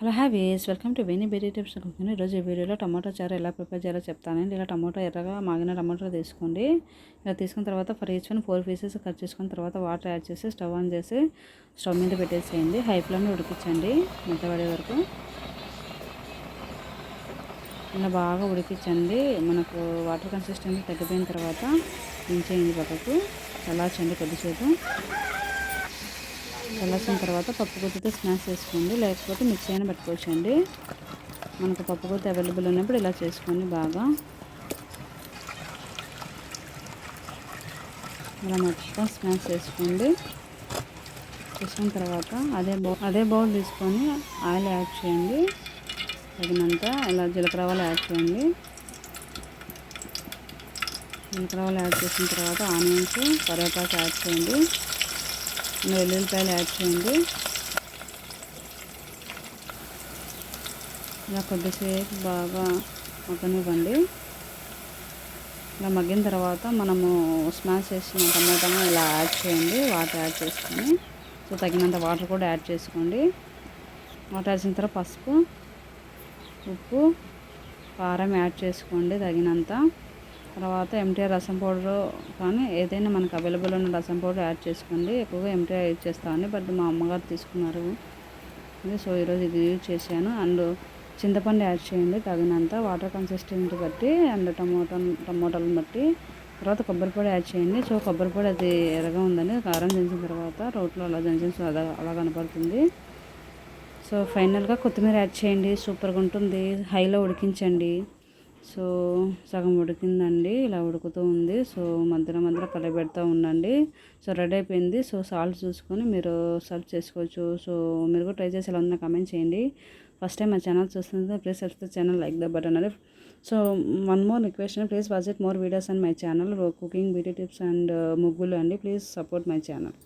Hello హ్యావీస్ welcome to వెనీ బెరీ టిప్స్. కుకింగ్ ఈరోజు ఈ వీడియోలో టమాటో చారు ఎలా ప్రిపేర్ చేయాలో చెప్తానండి. ఇలా టమాటో ఎర్రగా మాగిన టమాటో తీసుకోండి. ఇలా తీసుకున్న తర్వాత for each one four pieces cut చేసుకున్న తర్వాత వాటర్ యాడ్ చేసి స్టవ్ ఆన్ చేసి స్టవ్ మీద పెట్టేసేయండి. హై ఫ్లేమ్లో ఉడికించండి మెత్తబడే వరకు. ఇలా బాగా ఉడికించండి. మనకు వాటర్ కన్సిస్టెన్సీ తగ్గిపోయిన తర్వాత దించేయండి పక్కకు. చల్లార్చండి కొద్దిసేపు. చల్లార్చిన తర్వాత పప్పు గుత్తితో స్మాష్ చేసుకోండి. లేకపోతే మిక్సీ అయినా పెట్టుకోవచ్చండి. మనకు పప్పు గుత్తి అవైలబుల్ ఉన్నప్పుడు ఇలా చేసుకోండి బాగా. ఇలా మొత్తం స్మాష్ చేసుకోండి. చేసుకున్న తర్వాత అదే బౌల్ అదే బౌల్ తీసుకొని ఆయిల్ యాడ్ చేయండి. తగినంత ఇలా జీలకర్రవాలు యాడ్ చేయండి. జీలకర్రవాలు యాడ్ చేసిన తర్వాత ఆనియన్స్ కరివేపాకు యాడ్ చేయండి. వెల్లుల్లిపాయలు యాడ్ చేయండి. ఇలా కొద్దిసేపు బాగా మగ్గనివ్వండి. ఇలా మగ్గిన తర్వాత మనము స్మాష్ చేసిన టమాటాను ఇలా యాడ్ చేయండి. వాటర్ యాడ్ చేసుకొని. సో తగినంత వాటర్ కూడా యాడ్ చేసుకోండి. వాటర్ వేసిన తర్వాత పసుపు ఉప్పు కారం యాడ్ చేసుకోండి తగినంత. తర్వాత ఎంటీఆర్ రసం పౌడరు కానీ ఏదైనా మనకు అవైలబుల్ ఉన్న రసం పౌడర్ యాడ్ చేసుకోండి. ఎక్కువగా ఎంటీఆర్ యూజ్ చేస్తామని బట్ మా అమ్మగారు తీసుకున్నారు. సో ఈరోజు ఇది యూజ్ చేశాను. అండ్ చింతపండు యాడ్ చేయండి. తగినంత వాటర్ కన్సిస్టెన్సీ బట్టి అండ్ టమోటా టమోటాలను బట్టి. తర్వాత కొబ్బరి పొడి యాడ్ చేయండి. సో కొబ్బరి పొడి అది ఎర్రగా ఉందని కారం దించిన తర్వాత రోట్లో అలా దంచిన అలా అలా కనపడుతుంది సో ఫైనల్గా కొత్తిమీర యాడ్ చేయండి. సూపర్గా ఉంటుంది. హైలో ఉడికించండి. సో సగం ఉడికిందండి ఇలా ఉడుకుతూ ఉంది. సో మధ్యలో మధ్యలో కలబెడుతూ ఉండండి. సో రెడీ అయిపోయింది. సో సాల్ట్ చూసుకొని మీరు సర్వ్ చేసుకోవచ్చు. సో మీరు కూడా ట్రై చేసి ఎలా ఉందో కమెంట్ చేయండి. ఫస్ట్ టైం మా ఛానల్ చూస్తుంది please subscribe channel like the button అది so one more request please visit more videos and my channel cooking beauty tips and ముగ్గులు అండి. Please support my channel.